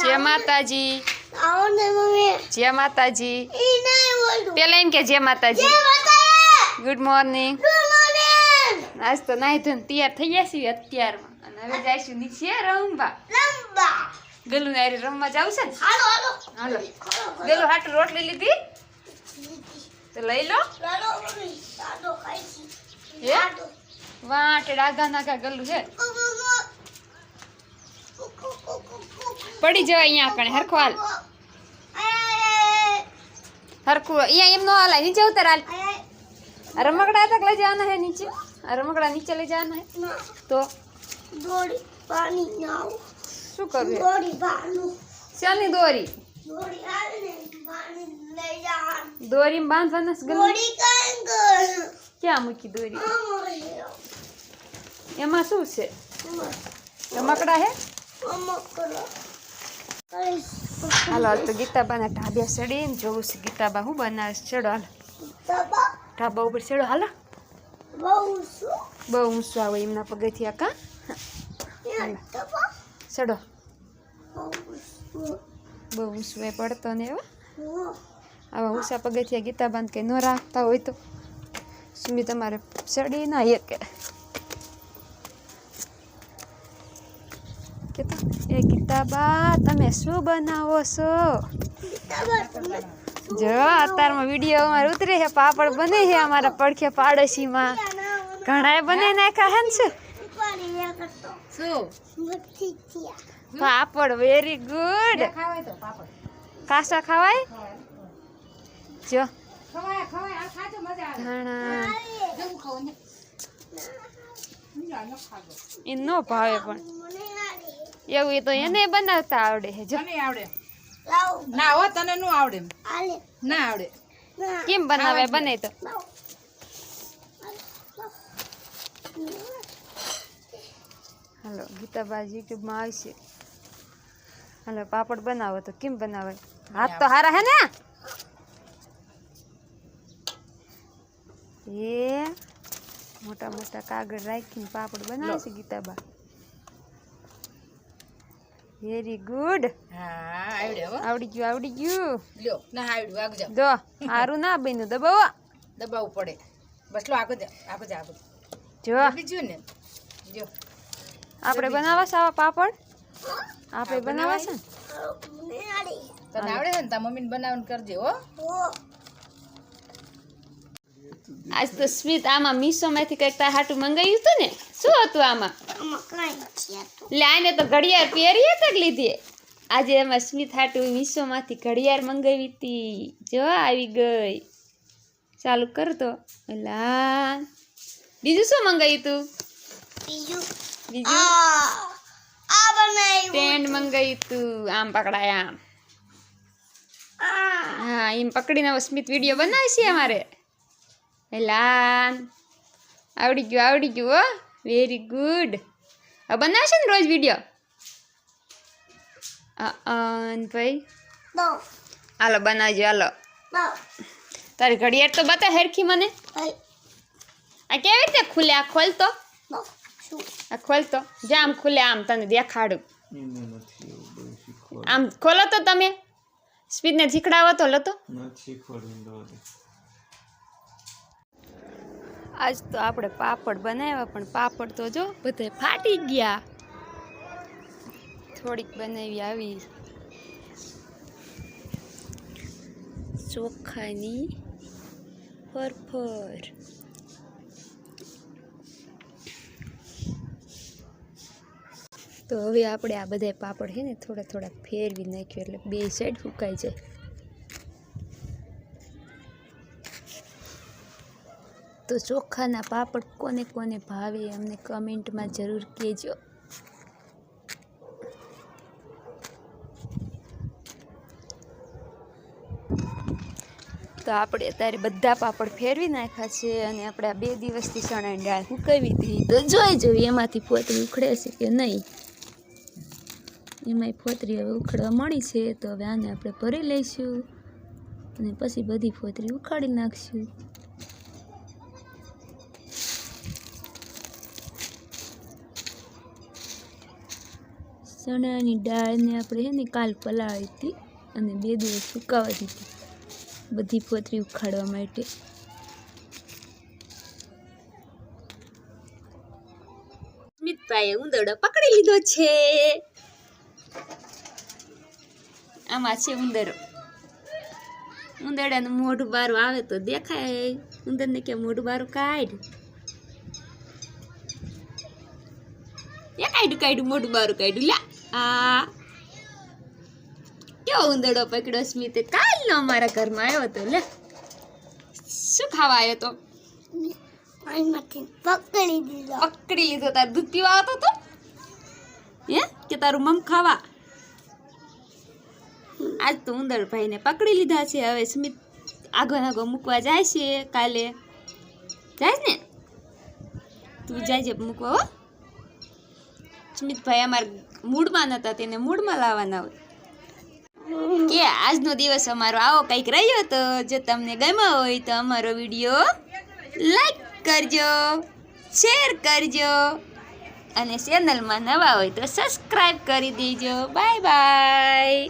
જય માતાજી. આવો ને મમ્મી. જય માતાજી. ઈ નહીં બોલું. પેલા એમ કે જય માતાજી. જય માતાજી. ગુડ મોર્નિંગ ગુડ મોર્નિંગ આજ તો નાહી ધોઈને તૈયાર થઈ ગયા છીએ અત્યારમાં. અને હવે જઈશું નીચે રમવા. લંબા ગલું નારી રમવા જાવ છે ને? હાલો હાલો. હાલો. ગલું હાટું રોટલી લીધી? તો લઈ લો. હે? વાટે ડાગા નાગા ગલું છે. પડી જવાય અહીંયા આપણે હરખો હાલ. હરખું. અહીંયા એમ નો હાલાય નીચે ઉતર હાલ. આ રમકડા તક લઈ જવાના હે નીચે? રમકડા નીચે લઈ જવાના હે? તો? દોરી પાણી નાવ. શું કરવું? શાની દોરી? દોડી હાલ ને પાણી લઈ જા દોરી બાંધવાના ક્યાં મૂકી દોરી? એમાં શું છે? રમકડા હે? કરો હાલો હાલ તો ગીતાબાના ઢાબ્યા ચડીને જોવું છે. ગીતાબા હું બનાવે છે? ચડો હાલ. ઢાબા ઉપર ચડો હાલો. બહુ ઊંચું? આવે એમના પગથિયા કા? યાર તબા ચડો. બહુ ઊંચું. એ પડતો ને એવા. આવા ઊંચા પગથિયા ગીતાબાને કંઈ ન રાખતા હોય તો. સુમી તમારે ચડી ના એક એ ગીતાબા તમે શું બનાવો છો? જો અત્યારમાં વીડિયો અમારે ઉતરે છે પાપડ બને છે અમારા પડખે પાડોશીમાં. ઘણા બને નાખ્યા હે ને છે પાપડ વેરી ગુડ કાસા ખવાય? જો. એ નો ભાવે પણ. એવું એ તો એને બનાવતા આવડે છે. જો. આવડે? ના હો તને નું આવડે. ના આવડે. કેમ બનાવે? બને તો. હલો ગીતાબાજી યુટ્યુબમાં આવશે. હાલો પાપડ બનાવો તો કેમ બનાવે? હાથ તો હારા હે ને? એ મોટા મોટા કાગળ રાખીને પાપડ બનાવે છે ગીતાબા. વેરી ગુડ હા આવડ્યો હો. આવડી ગયું આવડી ગયું. લ્યો ના આવડ્યું આગળ જાવ જો હારું ના બન્યું દબાવો. દબાવવું પડે. બસ લો આગળ જાવ આગળ જા આગળ જો. બીજું ને? જો. આપણે બનાવવા છે આવા પાપડ? આપણે બનાવવા છે ને? તને આવડે છે ને તાર મમ્મીને બનાવીને કરજે હો? હો. આજ તો સ્મિત આમાં મીશોમાંથી કંઈક તાર હાટું મંગાવ્યું હતું ને? શું હતું આમાં? લાઈને તો ઘડિયાળ પહેરી તક લીધી. આજે એમાં સ્મિત હાટું મીશોમાંથી ઘડિયાળ મંગાવી હતી જો આવી ગઈ. ચાલુ કર તો. એલા બીજું શું મંગાવ્યું તું? બીજું? પેન્ટ મંગાવ્યું તું. આમ પકડાય આમ. હા એમ પકડીને સ્મિત વીડિયો બનાવે છે અમારે. એલા આવડી ગયું આવડી ગયું હો. વેરી ગુડ હવે બનાવશે ને રોજ વીડિયો અન ભાઈ? હાલો બનાવજો હાલો. તારી ઘડિયાળ તો બતા હરખી મને. આ કેવી રીતે ખુલે? આ ખોલતો? આ ખોલતો? જા આમ ખુલે આમ તને દેખાડું. આમ ખોલો તો તમે. સ્પીડને શીખડાવો તો લતો આજ તો આપણે પાપડ બનાવ્યા, પણ પાપડ તો જો બધે ફાટી ગયા. થોડીક બનાવી આવી. ચોખાની ફરફર. તો હવે આપણે આ બધા પાપડ છે ને થોડા થોડા ફેરવી નાખ્યું, એટલે બે સાઈડ ફૂંકાઈ જાય. તો ચોખાના પાપડ કોને કોને ભાવે અમને કમેન્ટમાં જરૂર કહેજો. તો આપણે અત્યારે બધા પાપડ ફેરવી નાખ્યા છે અને આપણે આ બે દિવસથી ચણાની દાળ ઉકાવી હતી તો જોઈ જોઈએ એમાંથી ફોતરી ઉખડે છે કે નહીં. એમાંય ફોતરી હવે ઉખડવા મળી છે તો હવે આને આપણે ભરી લઈશું અને પછી બધી ફોતરી ઉખાડી નાખશું. ચણાની દાળને આપણે છે ને કાલ પલાળી હતી અને બે દિવસ સુકાવા દીધી. બધી પોતરી ઉખાડવા માટે. સ્મિતભાઈએ ઉંદરડો પકડી લીધો છે. આમાં છે ઉંદરો. ઉંદરડાનું મોઢું બારું આવે તો દેખાય. ઉંદરને કે મોઢું બારું કાઢ. એ કાઢ્યું કાઢ્યું મોઢું બારું કાઢ્યું. લા. આ કેવો ઉંદરડો પકડ્યો સ્મિતે? કાલનો અમારા ઘરમાં આવ્યો હતો લે. શું ખાવા આવ્યો તો? પકડી દીધો. પકડી લીધો તાર દૂધ પીવા આવતો તો? હે? કે તારું મમ ખાવા? આજ તો ઉંદર ભાઈને પકડી લીધા છે. હવે સ્મિત આગો આગો મૂકવા જાય છે કાલે. જાય ને? તું જાય મૂકવા હો. સ્મિતભાઈ અમારા મૂડમાં નહોતા તેને મૂડમાં લાવવાના હોય. કે આજનો દિવસ અમારો આવો કંઈક રહ્યો તો જો તમને ગમ્યો હોય તો અમારો વીડિયો લાઈક કરજો, શેર કરજો અને ચેનલમાં નવા હોય તો સબસ્ક્રાઈબ કરી દેજો. Bye bye.